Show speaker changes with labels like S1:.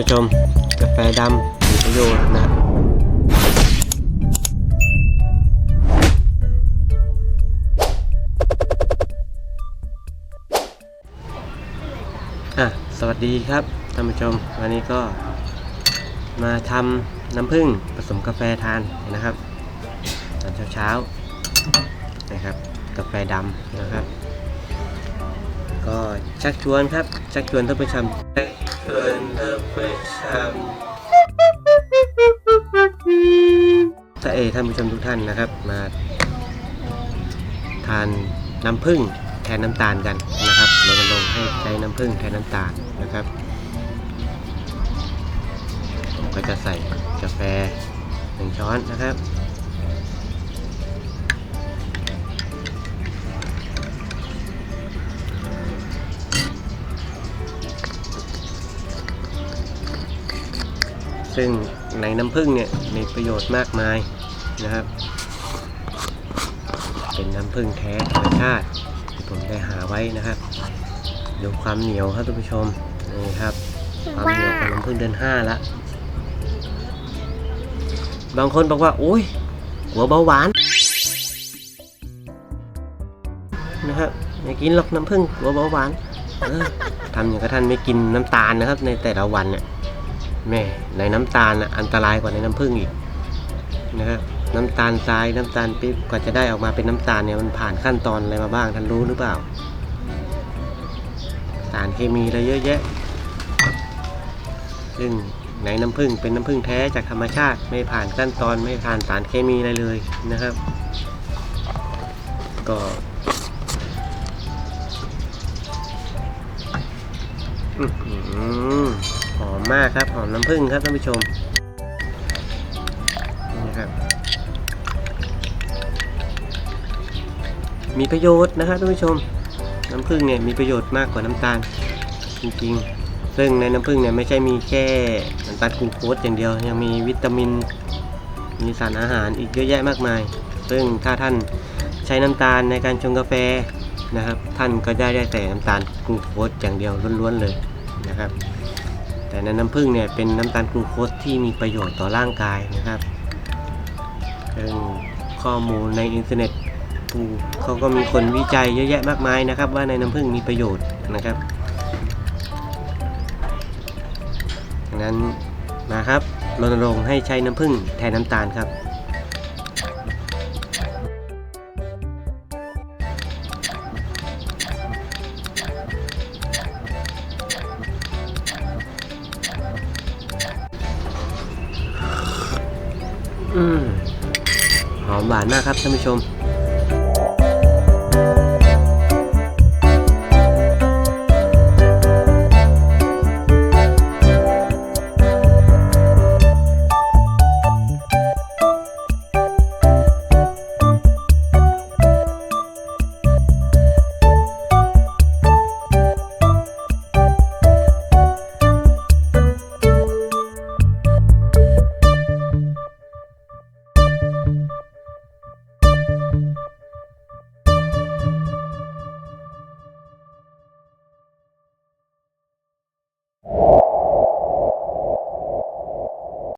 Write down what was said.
S1: ผู้ชม กาแฟดำมีประโยชน์นะอะสวัสดีครับท่านผู้ชม วันนี้ก็มาทำน้ำผึ้งผสมกาแฟทานนะครับตอนเช้าๆนะครับ กาแฟดำนะครับ ก็ชักชวนครับ ชักชวนท่านผู้ชม กชวนท่านผู้ชมถ้าเอท่านผู้ชมทุกท่านนะครับ มา ทานน้ำผึ้งแทนน้ำตาลกันนะครับรณรงค์ให้ใช้น้ำผึ้งแทนน้ำตาลนะครับผมก็จะใส่กาแฟหนึ่งช้อนนะครับ ซึ่งในน้ำผึ้งเนี่ยมีประโยชน์มากมายนะครับ เป็นน้ำผึ้งแท้ธรรมชาติที่ผมได้หาไว้นะครับ ดูความเหนียวครับท่านผู้ชมนี่ครับ ความเหนียวของน้ำผึ้งเดือนห้าละบางคนบอกว่าโอ้ยกลัวเบาหวานนะครับไม่กินหรอกน้ำผึ้งกลัวเบาหวานออทำอย่างกับท่านไม่กินน้ำตาลนะครับ ในแต่ละวันเนี่ย แม่ในน้ำตาลอันตรายกว่าในน้ำผึ้งอีกนะครับน้ำตาลทรายน้ำตาลปี๊บกว่าจะได้ออกมาเป็นน้ำตาลเนี่ยมันผ่านขั้นตอนอะไรมาบ้างท่านรู้หรือเปล่า สารเคมีอะไรเยอะแยะ ซึ่งในน้ำผึ้งเป็นน้ำผึ้งแท้จากธรรมชาติไม่ผ่านขั้นตอนไม่ผ่านสารเคมีอะไรเลยนะครับ ก็ หอมมากครับ หอมน้ำผึ้งครับท่านผู้ชม นี่นะครับ มีประโยชน์นะครับท่านผู้ชม น้ำผึ้งเนี่ยมีประโยชน์มากกว่าน้ำตาล จริงๆ ซึ่งในน้ำผึ้งเนี่ยไม่ใช่มีแค่น้ำตาลกลูโคสอย่างเดียว ยังมีวิตามิน มีสารอาหารอีกเยอะแยะมากมาย ซึ่งถ้าท่านใช้น้ำตาลในการชงกาแฟนะครับท่านก็ได้ได้แต่น้ำตาลกลูโคสอย่างเดียวล้วนๆเลย นะครับ แต่ในน้ำผึ้งเนี่ยเป็นน้ำตาลกลูโคสที่มีประโยชน์ต่อร่างกายนะครับซึ่งข้อมูลในอินเทอร์เน็ตผู้เขาก็มีคนวิจัยเยอะแยะมากมายนะครับ ว่าในน้ำผึ้งมีประโยชน์นะครับดังนั้นนะครับรณรงค์ให้ใช้น้ำผึ้งแทนน้ำตาลครับ อืมหอมหวานมากครับท่านผู้ชม